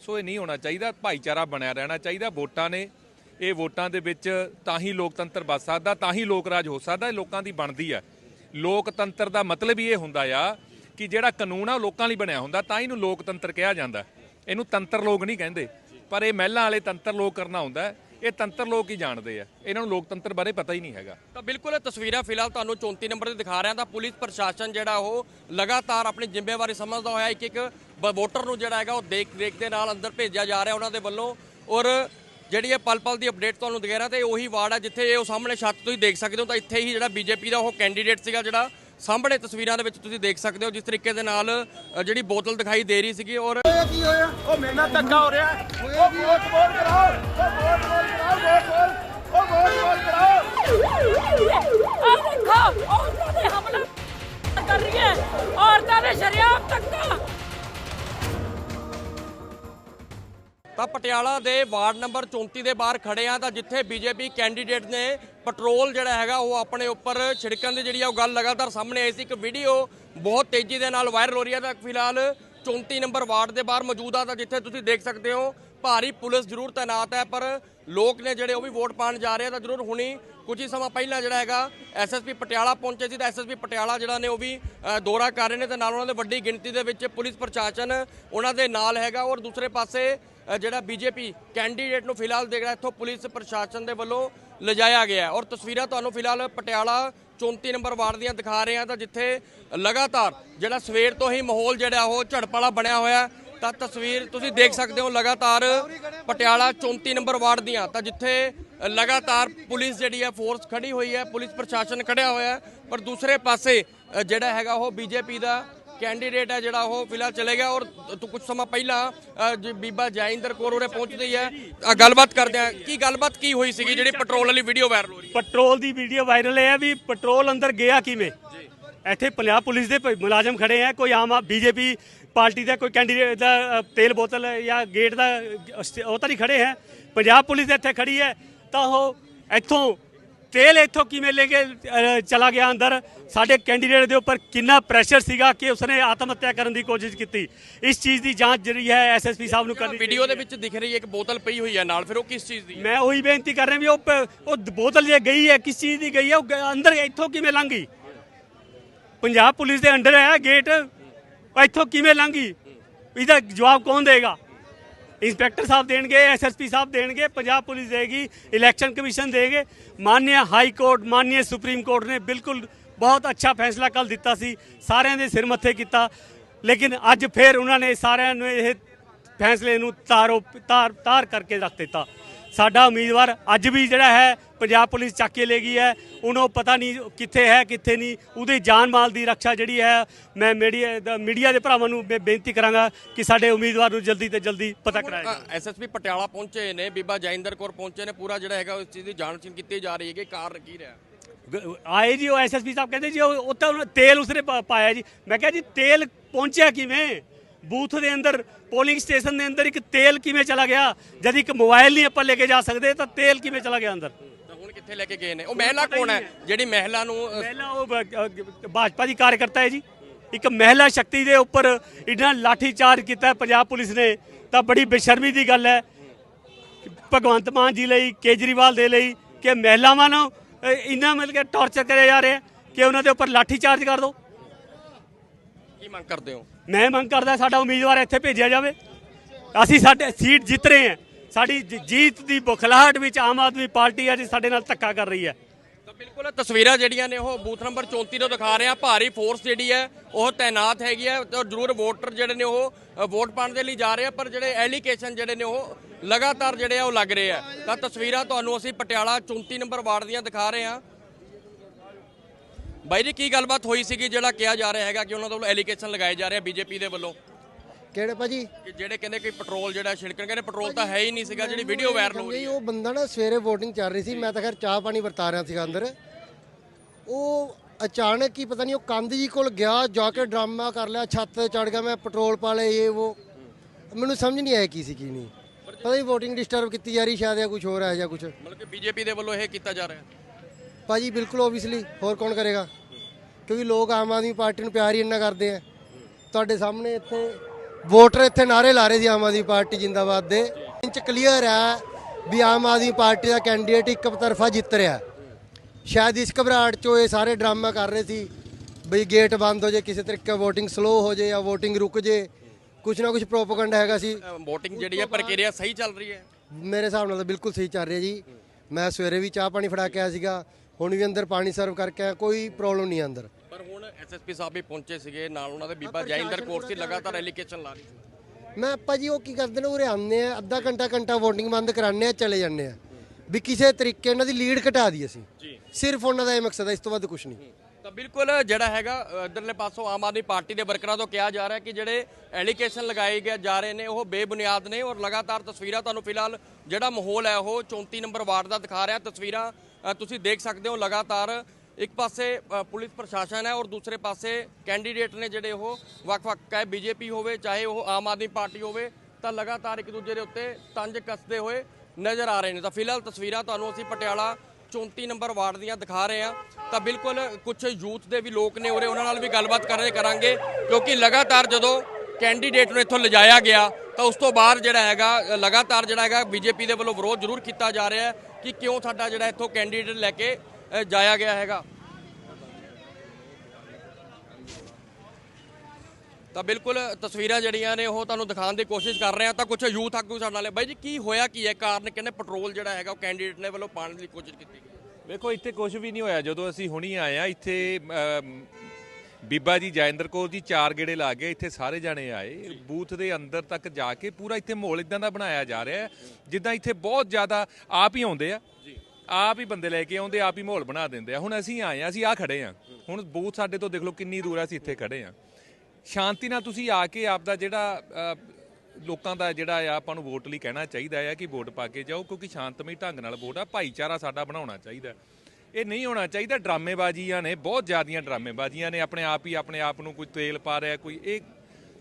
ਸੋ ਇਹ ਨਹੀਂ ਹੋਣਾ ਚਾਹੀਦਾ, ਭਾਈਚਾਰਾ ਬਣਿਆ ਰਹਿਣਾ ਚਾਹੀਦਾ, ਵੋਟਾਂ ਨੇ। ਇਹ ਵੋਟਾਂ ਦੇ ਵਿੱਚ ਤਾਂ ਹੀ ਲੋਕਤੰਤਰ ਬਚ ਸਕਦਾ, ਤਾਂ ਹੀ ਲੋਕ ਰਾਜ ਹੋ ਸਕਦਾ, ਇਹ ਲੋਕਾਂ ਦੀ ਬਣਦੀ ਆ। ਲੋਕਤੰਤਰ ਦਾ ਮਤਲਬ ਹੀ ਇਹ ਹੁੰਦਾ ਆ ਕਿ ਜਿਹੜਾ ਕਾਨੂੰਨ ਆ ਉਹ ਲੋਕਾਂ ਲਈ ਬਣਿਆ ਹੁੰਦਾ, ਤਾਂ ਹੀ ਇਹਨੂੰ ਲੋਕਤੰਤਰ ਕਿਹਾ ਜਾਂਦਾ। ਇਹਨੂੰ ਤੰਤਰ ਲੋਕ ਨਹੀਂ ਕਹਿੰਦੇ, ਪਰ ਇਹ ਮਹਿਲਾਂ ਵਾਲੇ ਤੰਤਰ ਲੋਕ ਕਰਨਾ ਹੁੰਦਾ। ਇਹ ਤੰਤਰ ਲੋਕ ਹੀ ਜਾਣਦੇ ਆ। ਇਹਨਾਂ ਨੂੰ ਲੋਕਤੰਤਰ ਬਾਰੇ ਪਤਾ ਹੀ ਨਹੀਂ ਹੈਗਾ। ਤਾਂ ਬਿਲਕੁਲ ਇਹ ਤਸਵੀਰਾਂ ਫਿਲਹਾਲ ਤੁਹਾਨੂੰ 34 ਨੰਬਰ ਤੇ ਦਿਖਾ ਰਿਹਾ ਤਾਂ ਪੁਲਿਸ ਪ੍ਰਸ਼ਾਸਨ ਜਿਹੜਾ ਉਹ ਲਗਾਤਾਰ ਆਪਣੀ ਜ਼ਿੰਮੇਵਾਰੀ ਸਮਝਦਾ ਹੋਇਆ ਇੱਕ ਇੱਕ ਬ- ਵੋਟਰ ਨੂੰ ਜਿਹੜਾ ਹੈਗਾ ਉਹ ਦੇਖ ਰੇਖ ਦੇ ਨਾਲ ਅੰਦਰ ਭੇਜਿਆ ਜਾ ਰਿਹਾ ਉਹਨਾਂ ਦੇ ਵੱਲੋਂ। ਔਰ ਜਿਹੜੀ ਇਹ ਪਲ ਪਲ ਦੀ ਅਪਡੇਟ ਤੁਹਾਨੂੰ ਦਿਖਾ ਰਿਹਾ ਤੇ ਉਹੀ ਵਾਰਡ ਹੈ ਜਿੱਥੇ ਇਹ ਉਹ ਸਾਹਮਣੇ ਛੱਤ ਤੁਸੀਂ ਦੇਖ ਸਕਦੇ ਹੋ। ਤਾਂ ਇੱਥੇ ਹੀ ਜਿਹੜਾ ਬੀਜੇਪੀ ਦਾ ਉਹ ਕੈਂਡੀਡੇਟ ਸੀਗਾ ਜਿਹੜਾ ਸਾਹਮਣੇ ਤਸਵੀਰਾਂ ਦੇ ਵਿੱਚ ਤੁਸੀਂ ਦੇਖ ਸਕਦੇ ਹੋ ਜਿਸ ਤਰੀਕੇ ਦੇ ਨਾਲ ਜਿਹੜੀ ਬੋਤਲ ਦਿਖਾਈ ਦੇ ਰਹੀ ਸੀਗੀ ਔਰ ਕੀ ਹੋਇਆ? ਉਹ ਮੇਰੇ ਨਾਲ ਧੱਕਾ ਹੋ ਰਿਹਾ ਉਹ ਵੋਟ ਬੋਲ ਕਰਾਓ। ਉਹ ਵੋਟ ਬੋਲ ਕਰਾਓ। ਵੋਟ ਉਹ ਵੋਟ ਬੋਲ ਕਰਾਓ। ਤਾਂ ਪਟਿਆਲਾ ਦੇ ਵਾਰਡ ਨੰਬਰ 34 ਦੇ ਬਾਹਰ ਖੜੇ ਆ ਤਾਂ ਜਿੱਥੇ ਬੀਜੇਪੀ ਕੈਂਡੀਡੇਟ ਨੇ ਪੈਟਰੋਲ ਜਿਹੜਾ ਹੈਗਾ ਉਹ ਆਪਣੇ ਉੱਪਰ ਛਿੜਕਣ ਦੀ ਜਿਹੜੀ ਆ ਉਹ ਗੱਲ ਲਗਾਤਾਰ ਸਾਹਮਣੇ ਆਈ ਸੀ। ਇੱਕ ਵੀਡੀਓ ਬਹੁਤ ਤੇਜ਼ੀ ਦੇ ਨਾਲ ਵਾਇਰਲ ਹੋ ਰਹੀ ਹੈ ਤਾਂ ਫਿਲਹਾਲ 34 ਨੰਬਰ ਵਾਰਡ ਦੇ ਬਾਹਰ ਮੌਜੂਦ ਆ ਤਾਂ ਜਿੱਥੇ ਤੁਸੀਂ ਦੇਖ ਸਕਦੇ ਹੋ, ਭਾਰੀ ਪੁਲਿਸ ਜ਼ਰੂਰ ਤਾਇਨਾਤ ਹੈ, ਪਰ ਲੋਕ ਨੇ ਜਿਹੜੇ ਉਹ ਵੀ ਵੋਟ ਪਾਣ ਜਾ ਰਹੇ ਆ ਤਾਂ ਜ਼ਰੂਰ ਹੁਣੀ ਕੁਝ ਹੀ ਸਮਾਂ ਪਹਿਲਾਂ ਜਿਹੜਾ ਹੈਗਾ ਐਸਐਸਪੀ ਪਟਿਆਲਾ ਪਹੁੰਚੇ ਸੀ ਤਾਂ ਐਸਐਸਪੀ ਪਟਿਆਲਾ ਜਿਹੜਾ ਨੇ ਉਹ ਵੀ ਦੌਰਾ ਕਰ ਰਹੇ ਨੇ ਤੇ ਨਾਲ ਉਹਨਾਂ ਦੇ ਵੱਡੀ ਗਿਣਤੀ ਦੇ ਵਿੱਚ ਪੁਲਿਸ ਪ੍ਰਸ਼ਾਸਨ ਉਹਨਾਂ ਦੇ ਨਾਲ ਹੈਗਾ ਔਰ ਦੂਸਰੇ ਪਾਸੇ ਅ, ਜਿਹੜਾ ਬੀਜੇਪੀ ਕੈਂਡੀਡੇਟ ਨੂੰ ਫਿਲਹਾਲ ਦੇਖ ਰਿਹਾ ਇੱਥੋਂ ਪੁਲਿਸ ਪ੍ਰਸ਼ਾਸਨ ਦੇ ਵੱਲੋਂ ਲਿਜਾਇਆ ਗਿਆ ਔਰ ਤਸਵੀਰਾਂ ਤੁਹਾਨੂੰ ਫਿਲਹਾਲ ਪਟਿਆਲਾ 34 ਨੰਬਰ ਵਾਰਡ ਦੀਆਂ ਦਿਖਾ ਰਹੇ ਹਾਂ ਤਾਂ ਜਿੱਥੇ ਲਗਾਤਾਰ ਜਿਹੜਾ ਸਵੇਰ ਤੋਂ ਹੀ ਮਾਹੌਲ ਜਿਹੜਾ ਉਹ ਝੜਪ ਵਾਲਾ ਬਣਿਆ ਹੋਇਆ ਤਾਂ ਤਸਵੀਰ ਤੁਸੀਂ ਦੇਖ ਸਕਦੇ ਹੋ ਲਗਾਤਾਰ ਪਟਿਆਲਾ 34 ਨੰਬਰ ਵਾਰਡ ਦੀਆਂ। ਤਾਂ ਜਿੱਥੇ ਲਗਾਤਾਰ ਪੁਲਿਸ ਜਿਹੜੀ ਹੈ ਫੋਰਸ ਖੜੀ ਹੋਈ ਹੈ ਪੁਲਿਸ ਪ੍ਰਸ਼ਾਸਨ ਖੜਿਆ ਹੋਇਆ ਹੈ। ਪਰ ਦੂਸਰੇ ਪਾਸੇ ਜਿਹੜਾ ਹੈਗਾ ਉਹ ਬੀਜੇਪੀ ਦਾ ਕੈਂਡੀਡੇਟ ਹੈ ਜਿਹੜਾ ਉਹ ਫਿਲਹਾਲ ਚਲੇ ਗਿਆ ਔਰ ਕੁਝ ਸਮਾਂ ਪਹਿਲਾਂ ਬੀਬਾ ਜੈਇੰਦਰ ਕੌਰ ਉਰੇ ਪਹੁੰਚਦੀ ਹੈ। ਗੱਲਬਾਤ ਕਰਦੇ ਆ ਕੀ ਗੱਲਬਾਤ ਕੀ ਹੋਈ ਸੀਗੀ ਜਿਹੜੀ ਪੈਟਰੋਲ ਵਾਲੀ ਵੀਡੀਓ ਵਾਇਰਲ ਹੋ ਰਹੀ ਹੈ? ਪੈਟਰੋਲ ਦੀ ਵੀਡੀਓ ਵਾਇਰਲ ਹੈ ਵੀ ਪੈਟਰੋਲ ਅੰਦਰ ਗਿਆ ਕਿਵੇਂ? ਇੱਥੇ ਪੰਜਾਬ ਪੁਲਿਸ ਦੇ ਮੁਲਾਜ਼ਮ ਖੜੇ ਆ ਕੋਈ ਆਮ ਬੀਜੇਪੀ ਪਾਰਟੀ ਦਾ ਕੋਈ ਕੈਂਡੀਡੇਟ ਦਾ ਤੇਲ ਬੋਤਲ ਜਾਂ ਗੇਟ ਦਾ ਉਹ ਤਾਂ ਨਹੀਂ ਖੜੇ ਹੈ। ਪੰਜਾਬ ਪੁਲਿਸ ਇੱਥੇ ਖੜੀ ਹੈ। ਤਾਂ ਉਹ ਇੱਥੋਂ ਤੇਲ ਇੱਥੋਂ ਕਿਵੇਂ ਲੈ ਕੇ ਚਲਾ ਗਿਆ ਅੰਦਰ? ਸਾਡੇ ਕੈਂਡੀਡੇਟ ਦੇ ਉੱਪਰ ਕਿੰਨਾ ਪ੍ਰੈਸ਼ਰ ਸੀਗਾ ਕਿ ਉਸਨੇ ਆਤਮ ਹੱਤਿਆ ਕਰਨ ਦੀ ਕੋਸ਼ਿਸ਼ ਕੀਤੀ। ਇਸ ਚੀਜ਼ ਦੀ ਜਾਂਚ ਜਿਹੜੀ ਹੈ ਐਸਐਸਪੀ ਸਾਹਿਬ ਨੂੰ ਕਰਨੀ ਵੀਡੀਓ ਦੇ ਵਿੱਚ ਦਿਖ ਰਹੀ ਹੈ ਇੱਕ ਬੋਤਲ ਪਈ ਹੋਈ ਹੈ ਨਾਲ। ਫਿਰ ਉਹ ਕਿਸ ਚੀਜ਼ ਦੀ? ਮੈਂ ਉਹੀ ਬੇਨਤੀ ਕਰ ਰਿਹਾ ਵੀ ਉਹ ਉਹ ਬੋਤਲ ਜੇ ਗਈ ਹੈ ਕਿਸ ਚੀਜ਼ ਦੀ ਗਈ ਹੈ ਉਹ ਅੰਦਰ ਇੱਥੋਂ ਕਿਵੇਂ ਲੰਘ ਗਈ? ਪੰਜਾਬ ਪੁਲਿਸ ਦੇ ਅੰਡਰ ਹੈ ਗੇਟ ਇੱਥੋਂ ਕਿਵੇਂ ਲੰਘ? ਇਹਦਾ ਜਵਾਬ ਕੌਣ ਦੇਗਾ? ਇੰਸਪੈਕਟਰ ਸਾਹਿਬ ਦੇਣਗੇ ਐਸਐਸਪੀ ਸਾਹਿਬ ਦੇਣਗੇ, ਪੰਜਾਬ ਪੁਲਿਸ ਦੇਗੀ, ਇਲੈਕਸ਼ਨ ਕਮਿਸ਼ਨ ਦੇਗੇ। ਮਾਨਯ ਹਾਈ ਕੋਰਟ, ਮਾਨਯ ਸੁਪਰੀਮ ਕੋਰਟ ਨੇ ਬਿਲਕੁਲ ਬਹੁਤ ਅੱਛਾ ਫੈਸਲਾ ਕੱਲ ਦਿੱਤਾ ਸੀ, ਸਾਰਿਆਂ ਦੇ ਸਿਰ ਮੱਥੇ ਕੀਤਾ। ਲੇਕਿਨ ਅੱਜ ਫਿਰ ਉਹਨਾਂ ਨੇ ਸਾਰਿਆਂ ਨੂੰ ਇਹ ਫੈਸਲੇ ਨੂੰ ਤਾਰੋ ਤਾਰ ਤਾਰ ਕਰਕੇ ਰੱਖ ਦਿੱਤਾ। ਸਾਡਾ ਉਮੀਦਵਾਰ ਅੱਜ ਵੀ ਜਿਹੜਾ ਹੈ ਪੰਜਾਬ ਪੁਲਿਸ ਚੱਕ ਕੇ ਲੈ ਗਈ ਹੈ। ਉਹਨੂੰ ਪਤਾ ਨਹੀਂ ਕਿੱਥੇ ਹੈ ਕਿੱਥੇ ਨਹੀਂ। ਉਹਦੇ ਜਾਨ ਮਾਲ ਦੀ ਰੱਖਿਆ ਜਿਹੜੀ ਹੈ ਮੈਂ ਮੀਡੀਆ ਦਾ ਮੀਡੀਆ ਦੇ ਭਰਾਵਾਂ ਨੂੰ ਬੇਨਤੀ ਕਰਾਂਗਾ ਕਿ ਸਾਡੇ ਉਮੀਦਵਾਰ ਨੂੰ ਜਲਦੀ ਤੋਂ ਜਲਦੀ ਪਤਾ ਕਰਾਇਆ ਜਾਵੇ। ਐਸਐਸਪੀ ਪਟਿਆਲਾ ਪਹੁੰਚੇ ਨੇ ਬੀਬਾ ਜੈਇੰਦਰ ਕੌਰ ਪਹੁੰਚੇ ਨੇ। ਪੂਰਾ ਜਿਹੜਾ ਹੈਗਾ ਉਸ ਚੀਜ਼ ਦੀ ਜਾਂਚ ਕੀਤੀ ਜਾ ਰਹੀ ਹੈ ਕਿ ਕਾਰਨ ਕੀ ਰਿਹਾ। ਆਏ ਜੀ ਉਹ ਐਸਐਸਪੀ ਸਾਹਿਬ ਕਹਿੰਦੇ ਜੀ ਉਹ ਉਹ ਤਾਂ ਉਹਨੇ ਤੇਲ ਉਸਨੇ ਪਾਇਆ ਜੀ। ਮੈਂ ਕਿਹਾ ਜੀ ਤੇਲ ਪਹੁੰਚਿਆ ਕਿਵੇਂ? ਬੂਥ ਦੇ ਅੰਦਰ ਪੋਲਿੰਗ ਸਟੇਸ਼ਨ ਦੇ ਅੰਦਰ ਇੱਕ ਤੇਲ ਕਿਵੇਂ ਚਲਾ ਗਿਆ? ਜਦ ਇੱਕ ਮੋਬਾਈਲ ਨਹੀਂ ਆਪਾਂ ਲੈ ਕੇ ਜਾ ਸਕਦੇ ਤਾਂ ਤੇਲ ਕਿਵੇਂ ਚਲਾ ਗਿਆ ਅੰਦਰ? ਕਿੱਥੇ ਲੈ ਕੇ ਗਏ ਨੇ। ਉਹ ਮਹਿਲਾ ਕੌਣ ਹੈ ਜਿਹੜੀ ਮਹਿਲਾ ਨੂੰ ਮਹਿਲਾ ਉਹ ਭਾਜਪਾ ਦੀ ਕਾਰਜਕਰਤਾ ਹੈ ਜੀ। ਇੱਕ ਮਹਿਲਾ ਸ਼ਕਤੀ ਦੇ ਉੱਪਰ ਇੰਨਾ ਲਾਠੀ ਚਾਰਜ ਕੀਤਾ ਪੰਜਾਬ ਪੁਲਿਸ ਨੇ ਤਾਂ ਬੜੀ ਬੇਸ਼ਰਮੀ ਦੀ ਗੱਲ ਹੈ। ਭਗਵੰਤ ਮਾਨ ਜੀ ਲਈ ਕੇਜਰੀਵਾਲ ਦੇ ਲਈ ਕਿ ਮਹਿਲਾਵਾਂ ਨੂੰ ਇੰਨਾ ਮਿਲ ਕੇ ਟੌਰਚਰ ਕਰਿਆ ਜਾ ਰਿਹਾ ਕਿ ਉਹਨਾਂ ਦੇ ਉੱਪਰ ਲਾਠੀ ਚਾਰਜ ਕਰ ਦਿਓ ਕੀ ਮੰਗ ਕਰਦੇ ਹੋ? ਮੈਂ ਮੰਗ ਕਰਦਾ ਸਾਡਾ ਉਮੀਦਵਾਰ ਇੱਥੇ ਭੇਜਿਆ ਜਾਵੇ। ਅਸੀਂ ਸਾਡੇ ਸੀਟ ਜਿੱਤ ਰਹੇ ਹਾਂ। ਸਾਡੀ ਜ- ਜੀਤ ਦੀ ਬੁਖਲਾਹਟ ਵਿੱਚ ਆਮ ਆਦਮੀ ਪਾਰਟੀ ਅੱਜ ਸਾਡੇ ਨਾਲ ਧੱਕਾ ਕਰ ਰਹੀ ਹੈ। ਤਾਂ ਬਿਲਕੁਲ ਤਸਵੀਰਾਂ ਜਿਹੜੀਆਂ ਨੇ ਉਹ ਬੂਥ ਨੰਬਰ 34 ਤੋਂ ਦਿਖਾ ਰਹੇ ਆ ਭਾਰੀ ਫੋਰਸ ਜਿਹੜੀ ਹੈ, ਉਹ ਤਾਇਨਾਤ ਹੈਗੀ ਹੈ ਤੇ ਜ਼ਰੂਰ ਵੋਟਰ ਜਿਹੜੇ ਨੇ ਉਹ ਵੋਟ ਪਾਉਣ ਦੇ ਲਈ ਜਾ ਰਹੇ ਆ, ਪਰ ਜਿਹੜੇ ਐਲੀਕੇਸ਼ਨ ਜਿਹੜੇ ਨੇ ਉਹ ਲਗਾਤਾਰ ਜਿਹੜੇ ਆ, ਉਹ ਲੱਗ ਰਹੇ ਆ। ਤਾਂ ਤਸਵੀਰਾਂ ਤੁਹਾਨੂੰ ਅਸੀਂ ਪਟਿਆਲਾ 34 ਨੰਬਰ ਵਾਰਡ ਦੀਆਂ ਦਿਖਾ ਰਹੇ ਹਾਂ। ਬਾਈ ਜੀ, ਕੀ ਗੱਲਬਾਤ ਹੋਈ ਸੀਗੀ ਜਿਹੜਾ ਕਿਹਾ ਜਾ ਰਿਹਾ ਹੈਗਾ ਕਿ ਉਹਨਾਂ ਦੇ ਵੱਲੋਂ ਐਲੀਗੇਸ਼ਨ ਲਗਾਏ ਜਾ ਰਹੇ ਆ ਬੀਜੇਪੀ ਦੇ ਵੱਲੋਂ? ਕਿਹੜੇ ਭਾਜੀ? ਕਿ ਜਿਹੜੇ ਕਹਿੰਦੇ ਕਿ ਪੈਟਰੋਲ ਜਿਹੜਾ ਛਿੜਕਣ ਕਹਿੰਦੇ ਪੈਟਰੋਲ ਤਾਂ ਹੈ ਹੀ ਨਹੀਂ ਸੀਗਾ ਜਿਹੜੀ ਵੀਡੀਓ ਵਾਇਰਲ ਹੋ ਰਹੀ ਹੈ। ਉਹ ਬੰਦਾ ਨਾ ਸਵੇਰੇ VOTING ਚੱਲ ਰਹੀ ਸੀ ਮੈਂ ਤਾਂ ਖੈਰ ਚਾਹ ਪਾਣੀ ਵਰਤਾ ਰਿਹਾ ਸੀਗਾ ਅੰਦਰ। ਉਹ ਅਚਾਨਕ ਹੀ ਪਤਾ ਨਹੀਂ ਉਹ ਕੰਧ ਜੀ ਕੋਲ ਗਿਆ ਜਾ ਕੇ ਡਰਾਮਾ ਕਰ ਲਿਆ ਛੱਤ ਤੇ ਚੜ ਗਿਆ ਮੈਂ ਪੈਟਰੋਲ ਪਾ ਲਿਆ ਇਹ ਉਹ। ਮੈਨੂੰ ਸਮਝ ਨਹੀਂ ਆਇਆ ਕੀ ਸੀ ਕੀ ਨਹੀਂ। ਪਤਾ ਨਹੀਂ VOTING ਡਿਸਟਰਬ ਕੀਤੀ ਜਾ ਰਹੀ ਸ਼ਾਇਦ ਜਾਂ ਕੁਝ ਹੋਰ ਹੈ ਜਾਂ ਕੁਝ ਮਤਲਬ ਕਿ ਬੀਜੇਪੀ ਦੇ ਵੱਲੋਂ ਇਹ ਕੀਤਾ ਜਾ ਰਿਹਾ। ਭਾਜੀ ਬਿਲਕੁਲ ਓਬਵੀਅਸਲੀ ਹੋਰ ਕੌਣ ਕਰੇਗਾ? ਕਿਉਂਕਿ ਲੋਕ ਆਮ ਆਦਮੀ ਪਾਰਟੀ ਨੂੰ ਪਿਆਰ ਹੀ ਇੰਨਾ ਕਰਦੇ ਆ। ਤੁਹਾਡੇ ਸਾਹਮਣੇ ਇੱਥੇ ਵੋਟਰ ਇੱਥੇ ਨਾਰੇ ਲਾ ਰਹੇ ਸੀ ਆਮ ਆਦਮੀ ਪਾਰਟੀ ਜਿੰਦਾਬਾਦ ਦੇ। ਇੰਚ ਕਲੀਅਰ ਹੈ ਵੀ ਆਮ ਆਦਮੀ ਪਾਰਟੀ ਦਾ ਕੈਂਡੀਡੇਟ ਇੱਕ ਤਰਫਾ ਜਿੱਤ ਰਿਹਾ। ਸ਼ਾਇਦ ਇਸ ਘਬਰਾਹਟ ਚੋਂ ਇਹ ਸਾਰੇ ਡਰਾਮਾ ਕਰ ਰਹੇ ਸੀ ਬਈ ਗੇਟ ਬੰਦ ਹੋ ਜੇ ਕਿਸੇ ਤਰੀਕੇ VOTING ਸਲੋ ਹੋ ਜੇ ਜਾਂ VOTING ਰੁਕ ਜੇ। ਕੁਝ ਨਾ ਕੁਝ ਪ੍ਰੋਪਗੈਂਡਾ ਹੈਗਾ ਸੀ। VOTING ਜਿਹੜੀ ਹੈ ਪ੍ਰਕਿਰਿਆ ਸਹੀ ਚੱਲ ਰਹੀ ਹੈ। ਮੇਰੇ ਹਿਸਾਬ ਨਾਲ ਤਾਂ ਬਿਲਕੁਲ ਸਹੀ ਚੱਲ ਰਿਹਾ ਜੀ। ਮੈਂ ਸਵੇਰੇ ਵੀ ਚਾਹ ਪਾਣੀ ਫੜਾ ਕੇ ਆਇਆ ਸੀਗਾ। ਹੁਣ ਵੀ ਅੰਦਰ ਪਾਣੀ ਸਰਵ ਕਰਕੇ ਆਇਆ ਕੋਈ ਪ੍ਰੋਬਲਮ ਨਹੀਂ ਅੰਦਰ। ਪਰ ਹੁਣ ਐਸਐਸਪੀ ਸਾਹਿਬ ਵੀ ਪਹੁੰਚੇ ਸੀਗੇ ਨਾਲ ਉਹਨਾਂ ਦੇ ਬੀਬਾ ਜੈਇੰਦਰ ਕੌਰ ਸੀ ਲਗਾਤਾਰ ਐਲੀਗੇਸ਼ਨ ਲਾ ਰਹੀ ਸੀ। ਮੈਂ ਆਪਾਂ ਜੀ ਉਹ ਕੀ ਕਰਦੇ ਨੇ ਉਰੇ ਆਉਂਦੇ ਆ ਅੱਧਾ ਘੰਟਾ ਘੰਟਾ VOTING ਬੰਦ ਕਰਾਉਂਦੇ ਆ ਚਲੇ ਜਾਂਦੇ ਆ। ਵੀ ਕਿਸੇ ਤਰੀਕੇ ਇਹਨਾਂ ਦੀ ਲੀਡ ਘਟਾ ਦਈਏ ਅਸੀਂ। ਸਿਰਫ ਉਹਨਾਂ ਦਾ ਇਹ ਮਕਸਦ ਹੈ ਇਸ ਤੋਂ ਵੱਧ ਕੁਝ ਨਹੀਂ। ਤਾਂ ਬਿਲਕੁਲ ਜਿਹੜਾ ਹੈਗਾ ਇੱਧਰਲੇ ਪਾਸੋਂ ਆਮ ਆਦਮੀ ਪਾਰਟੀ ਦੇ ਵਰਕਰਾਂ ਤੋਂ ਕਿਹਾ ਜਾ ਰਿਹਾ ਕਿ ਜਿਹੜੇ ਐਲੀਗੇਸ਼ਨ ਲਗਾਏ ਗਏ ਜਾ ਰਹੇ ਨੇ ਉਹ ਬੇਬੁਨਿਆਦ ਨੇ ਔਰ ਲਗਾਤਾਰ ਤਸਵੀਰਾਂ ਤੁਹਾਨੂੰ ਫਿਲਹਾਲ ਜਿਹੜਾ ਮਾਹੌਲ ਹੈ ਉਹ 34 ਨੰਬਰ ਵਾਰਡ ਦਾ ਦਿਖਾ ਰਿਹਾ। ਤਸਵੀਰਾਂ ਤੁਸੀਂ ਦੇਖ ਸਕਦੇ ਹੋ ਲਗਾਤਾਰ ਇੱਕ ਪਾਸੇ ਪੁਲਿਸ ਪ੍ਰਸ਼ਾਸਨ ਹੈ ਔਰ ਦੂਸਰੇ ਪਾਸੇ ਕੈਂਡੀਡੇਟ ਨੇ ਜਿਹੜੇ ਉਹ ਵੱਖ-ਵੱਖ, ਚਾਹੇ ਬੀਜੇਪੀ ਹੋਵੇ, ਚਾਹੇ ਉਹ ਆਮ ਆਦਮੀ ਪਾਰਟੀ ਹੋਵੇ, ਤਾਂ ਲਗਾਤਾਰ ਇੱਕ ਦੂਜੇ ਦੇ ਉੱਤੇ ਤੰਜ ਕੱਸਦੇ ਹੋਏ ਨਜ਼ਰ ਆ ਰਹੇ ਨੇ। ਤਾਂ ਫਿਲਹਾਲ ਤਸਵੀਰਾਂ ਤੁਹਾਨੂੰ ਅਸੀਂ ਪਟਿਆਲਾ 34 ਨੰਬਰ ਵਾਰਡ ਦੀਆਂ ਦਿਖਾ ਰਹੇ ਹਾਂ। ਤਾਂ ਬਿਲਕੁਲ ਕੁਝ ਯੂਥ ਦੇ ਵੀ ਲੋਕ ਨੇ ਉਰੇ, ਉਹਨਾਂ ਨਾਲ ਵੀ ਗੱਲਬਾਤ ਕਰਾਂਗੇ ਕਰਾਂਗੇ, ਕਿਉਂਕਿ ਲਗਾਤਾਰ ਜਦੋਂ ਕੈਂਡੀਡੇਟ ਨੂੰ ਇੱਥੋਂ ਲਿਜਾਇਆ ਗਿਆ, ਤਾਂ ਉਸ ਤੋਂ ਬਾਅਦ ਜਿਹੜਾ ਹੈਗਾ, ਲਗਾਤਾਰ ਜਿਹੜਾ ਹੈਗਾ, ਬੀਜੇਪੀ ਦੇ ਵੱਲੋਂ ਵਿਰੋਧ ਜ਼ਰੂਰ ਕੀਤਾ ਜਾ ਰਿਹਾ ਹੈ ਕਿ ਕਿਉਂ ਸਾਡਾ ਜਿਹੜਾ ਇੱਥੋਂ ਕੈਂਡੀਡੇਟ ਲੈ ਕੇ ਜਾਇਆ ਗਿਆ ਹੈਗਾ। ਤਾਂ ਬਿਲਕੁਲ ਤਸਵੀਰਾਂ ਜਿਹੜੀਆਂ ਨੇ ਉਹ ਤੁਹਾਨੂੰ ਦਿਖਾਉਣ ਦੀ ਕੋਸ਼ਿਸ਼ ਕਰ ਰਹੇ ਹਾਂ। ਤਾਂ ਕੁਝ ਯੂਥ ਆਗੂ ਸਾਡੇ ਨਾਲ। ਬਾਈ ਜੀ ਕੀ ਹੋਇਆ ਕੀ ਹੈ? ਕਾਰਨ ਕਹਿੰਦੇ ਪੈਟਰੋਲ ਜਿਹੜਾ ਹੈਗਾ ਉਹ ਕੈਂਡੀਡੇਟ ਨੇ ਵੱਲੋਂ ਪਾਉਣ ਦੀ ਕੋਸ਼ਿਸ਼ ਕੀਤੀ? ਵੇਖੋ ਇੱਥੇ ਕੁਝ ਵੀ ਨਹੀਂ ਹੋਇਆ। ਜਦੋਂ ਅਸੀਂ ਹੁਣੀ ਆਏ ਆ ਇੱਥੇ ਅਮ, ਬੀਬਾ ਜੀ ਜੈਂਦਰ ਕੌਰ ਜੀ ਚਾਰ ਗੇੜੇ ਲਾ ਗਏ ਇੱਥੇ ਸਾਰੇ ਜਾਣੇ ਆਏ। ਬੂਥ ਦੇ ਅੰਦਰ ਤੱਕ ਜਾ ਕੇ ਪੂਰਾ ਇੱਥੇ ਮਾਹੌਲ ਇਦਾਂ ਦਾ ਬਣਾਇਆ ਜਾ ਰਿਹਾ ਜਿੱਦਾਂ ਇੱਥੇ ਬਹੁਤ ਜ਼ਿਆਦਾ ਆਪ ਹੀ ਆਉਂਦੇ ਆ। ਆਪ ਹੀ ਬੰਦੇ ਲੈ ਕੇ ਆਉਂਦੇ, ਆਪ ਹੀ ਮਾਹੌਲ ਬਣਾ ਦਿੰਦੇ ਆ। ਹੁਣ ਅਸੀਂ ਆਏ ਆ, ਅਸੀਂ ਆ ਖੜੇ ਆ। ਹੁਣ ਬੂਥ ਸਾਡੇ ਤੋਂ ਦੇਖ ਲਓ ਕਿੰਨੀ ਦੂਰ ਆ, ਅਸੀਂ ਇੱਥੇ ਖੜੇ ਆ। ਸ਼ਾਂਤੀ ਨਾਲ ਤੁਸੀਂ ਆ ਕੇ ਆਪ ਦਾ ਜਿਹੜਾ ਲੋਕਾਂ ਦਾ ਜਿਹੜਾ ਆ, ਆਪਾਂ ਨੂੰ ਵੋਟ ਲਈ ਕਹਿਣਾ ਚਾਹੀਦਾ ਆ ਕਿ ਵੋਟ ਪਾ ਕੇ ਜਾਓ, ਕਿਉਂਕਿ ਸ਼ਾਂਤਮਈ ਢੰਗ ਨਾਲ ਵੋਟ ਆ, ਭਾਈਚਾਰਾ ਸਾਡਾ ਬਣਾਉਣਾ ਚਾਹੀਦਾ। ਇਹ ਨਹੀਂ ਹੋਣਾ ਚਾਹੀਦਾ, ਡਰਾਮੇਬਾਜ਼ੀਆਂ ਨੇ, ਬਹੁਤ ਜ਼ਿਆਦੀਆਂ ਡਰਾਮੇਬਾਜ਼ੀਆਂ ਨੇ, ਆਪਣੇ ਆਪ ਹੀ, ਆਪਣੇ ਆਪ ਨੂੰ ਕੋਈ ਤੇਲ ਪਾ ਰਿਹਾ, ਕੋਈ ਇਹ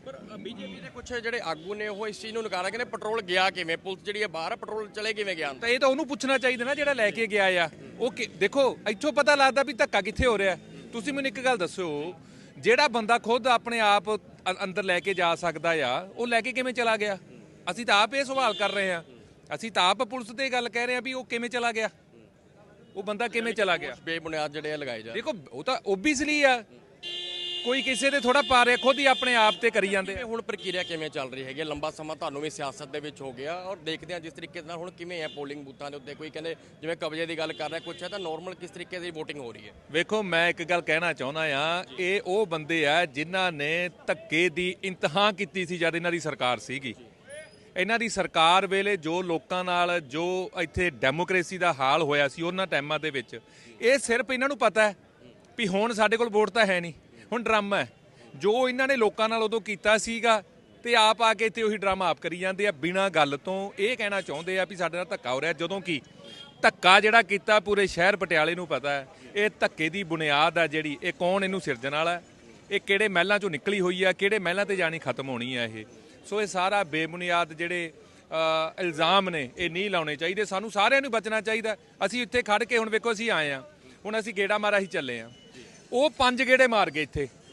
ਪਰ ਬੀਜੇਪੀ ਦੇ ਕੁਝ ਜਿਹੜੇ ਆਗੂ ਨੇ ਉਹ ਇਸ ਚੀਜ਼ ਨੂੰ ਨਕਾਰਾ ਕਹਿੰਦੇ ਪੈਟਰੋਲ ਗਿਆ ਕਿਵੇਂ? ਪੁਲਿਸ ਜਿਹੜੀ ਹੈ ਬਾਹਰ ਪੈਟਰੋਲ ਚਲੇ ਕਿਵੇਂ ਗਿਆ? ਤਾਂ ਇਹ ਤਾਂ ਉਹਨੂੰ ਪੁੱਛਣਾ ਚਾਹੀਦਾ ਨਾ ਜਿਹੜਾ ਲੈ ਕੇ ਗਿਆ ਆ। ਉਹ ਦੇਖੋ ਇੱਥੋਂ ਪਤਾ ਲੱਗਦਾ ਵੀ ਧੱਕਾ ਕਿੱਥੇ ਹੋ ਰਿਹਾ। ਤੁਸੀਂ ਮੈਨੂੰ ਇੱਕ ਗੱਲ ਦੱਸਿਓ ਜਿਹੜਾ ਬੰਦਾ ਖੁਦ ਆਪਣੇ ਆਪ ਅੰਦਰ ਲੈ ਕੇ ਜਾ ਸਕਦਾ ਆ ਉਹ ਲੈ ਕੇ ਕਿਵੇਂ ਚਲਾ ਗਿਆ? ਅਸੀਂ ਤਾਂ ਆਪ ਇਹ ਸਵਾਲ ਕਰ ਰਹੇ ਆ। ਅਸੀਂ ਤਾਂ ਆਪ ਪੁਲਿਸ ਤੇ ਗੱਲ ਕਹਿ ਰਹੇ ਆ ਵੀ ਉਹ ਕਿਵੇਂ ਚਲਾ ਗਿਆ? ਉਹ ਬੰਦਾ ਕਿਵੇਂ ਚਲਾ ਗਿਆ? ਬੇਬੁਨਿਆਦ ਜਿਹੜੇ ਲਗਾਏ ਜਾ। ਦੇਖੋ ਉਹ ਤਾਂ ਓਬਵੀਅਸਲੀ ਆ। ਕੋਈ ਕਿਸੇ ਤੇ ਥੋੜਾ ਪਾ ਰਿਹਾ ਖੁਦ ਹੀ ਆਪਣੇ ਆਪ ਤੇ ਕਰੀ ਜਾਂਦੇ ਆ। ਹੁਣ ਪ੍ਰਕਿਰਿਆ ਕਿਵੇਂ ਚੱਲ ਰਹੀ ਹੈਗੀ? ਹੈ? ਲੰਬਾ ਸਮਾਂ ਤੁਹਾਨੂੰ ਵੀ ਸਿਆਸਤ ਦੇ ਵਿੱਚ ਹੋ ਗਿਆ ਔਰ ਦੇਖਦੇ ਹਾਂ ਜਿਸ ਤਰੀਕੇ ਨਾਲ ਹੁਣ ਕਿਵੇਂ ਹੈ ਪੋਲਿੰਗ ਬੂਥਾਂ ਦੇ ਉੱਤੇ। ਕੋਈ ਕਹਿੰਦੇ ਜਿਵੇਂ ਕਬਜ਼ੇ ਦੀ ਗੱਲ ਕਰ ਰਿਹਾ ਕੁਛ ਹੈ ਤਾਂ ਨਾਰਮਲ ਕਿਸ ਤਰੀਕੇ ਦੀ VOTING ਹੋ ਰਹੀ ਹੈ? ਵੇਖੋ ਮੈਂ ਇੱਕ ਗੱਲ ਕਹਿਣਾ ਚਾਹੁੰਦਾ ਆ ਇਹ ਉਹ ਬੰਦੇ ਆ ਜਿਨ੍ਹਾਂ ਨੇ ਧੱਕੇ ਦੀ ਇੰਤਹਾ ਕੀਤੀ ਸੀ ਜਦ ਇਹਨਾਂ ਦੀ ਸਰਕਾਰ ਸੀਗੀ। ਇਹਨਾਂ ਦੀ ਸਰਕਾਰ ਵੇਲੇ ਜੋ ਲੋਕਾਂ ਨਾਲ ਜੋ ਇੱਥੇ ਡੈਮੋਕ੍ਰੇਸੀ ਦਾ ਹਾਲ ਹੋਇਆ ਸੀ ਉਹਨਾਂ ਟਾਈਮਾਂ ਦੇ ਵਿੱਚ ਇਹ ਸਿਰਫ ਇਹਨਾਂ ਨੂੰ ਪਤਾ ਹੈ ਵੀ ਹੁਣ ਸਾਡੇ ਕੋਲ ਵੋਟ ਤਾਂ ਹੈ ਨਹੀਂ। ਹੁਣ ਡਰਾਮਾ ਹੈ। ਜੋ ਇਹਨਾਂ ਨੇ ਲੋਕਾਂ ਨਾਲ ਉਦੋਂ ਕੀਤਾ ਸੀਗਾ ਤੇ ਆਪ ਆ ਕੇ ਇੱਥੇ ਉਹੀ ਡਰਾਮਾ ਆਪ ਕਰੀ ਜਾਂਦੇ ਆ। ਬਿਨਾਂ ਗੱਲ ਤੋਂ ਇਹ ਕਹਿਣਾ ਚਾਹੁੰਦੇ ਆ ਵੀ ਸਾਡੇ ਨਾਲ ਧੱਕਾ ਹੋ ਰਿਹਾ, ਜਦੋਂ ਕਿ ਧੱਕਾ ਜਿਹੜਾ ਕੀਤਾ ਪੂਰੇ ਸ਼ਹਿਰ ਪਟਿਆਲੇ ਨੂੰ ਪਤਾ ਹੈ, ਇਹ ਧੱਕੇ ਦੀ ਬੁਨਿਆਦ ਆ ਜਿਹੜੀ, ਇਹ ਕੌਣ ਇਹਨੂੰ ਸਿਰਜਣ ਵਾਲਾ ਇਹ ਕਿਹੜੇ ਮਹਿਲਾਂ ਚੋਂ ਨਿਕਲੀ ਹੋਈ ਆ, ਕਿਹੜੇ ਮਹਿਲਾਂ ਤੇ ਜਾਣੀ ਖਤਮ ਹੋਣੀ ਆ ਇਹ? ਸੋ ਇਹ ਸਾਰਾ ਬੇਬੁਨਿਆਦ ਜਿਹੜੇ ਇਲਜ਼ਾਮ ਨੇ, ਇਹ ਨਹੀਂ ਲਾਉਣੇ ਚਾਹੀਦੇ। ਸਾਨੂੰ ਸਾਰਿਆਂ ਨੂੰ ਬਚਣਾ ਚਾਹੀਦਾ। ਅਸੀਂ ਇੱਥੇ ਖੜ ਕੇ ਹੁਣ ਵੇਖੋ ਅਸੀਂ ਆਏ ਆ। ਹੁਣ ਅਸੀਂ ਗੇੜਾ ਮਾਰਾ ਹੀ ਚੱਲੇ ਆ। ਉਹ ਪੰਜ ਗੇੜੇ ਮਾਰ ਗਏ ਇੱਥੇ।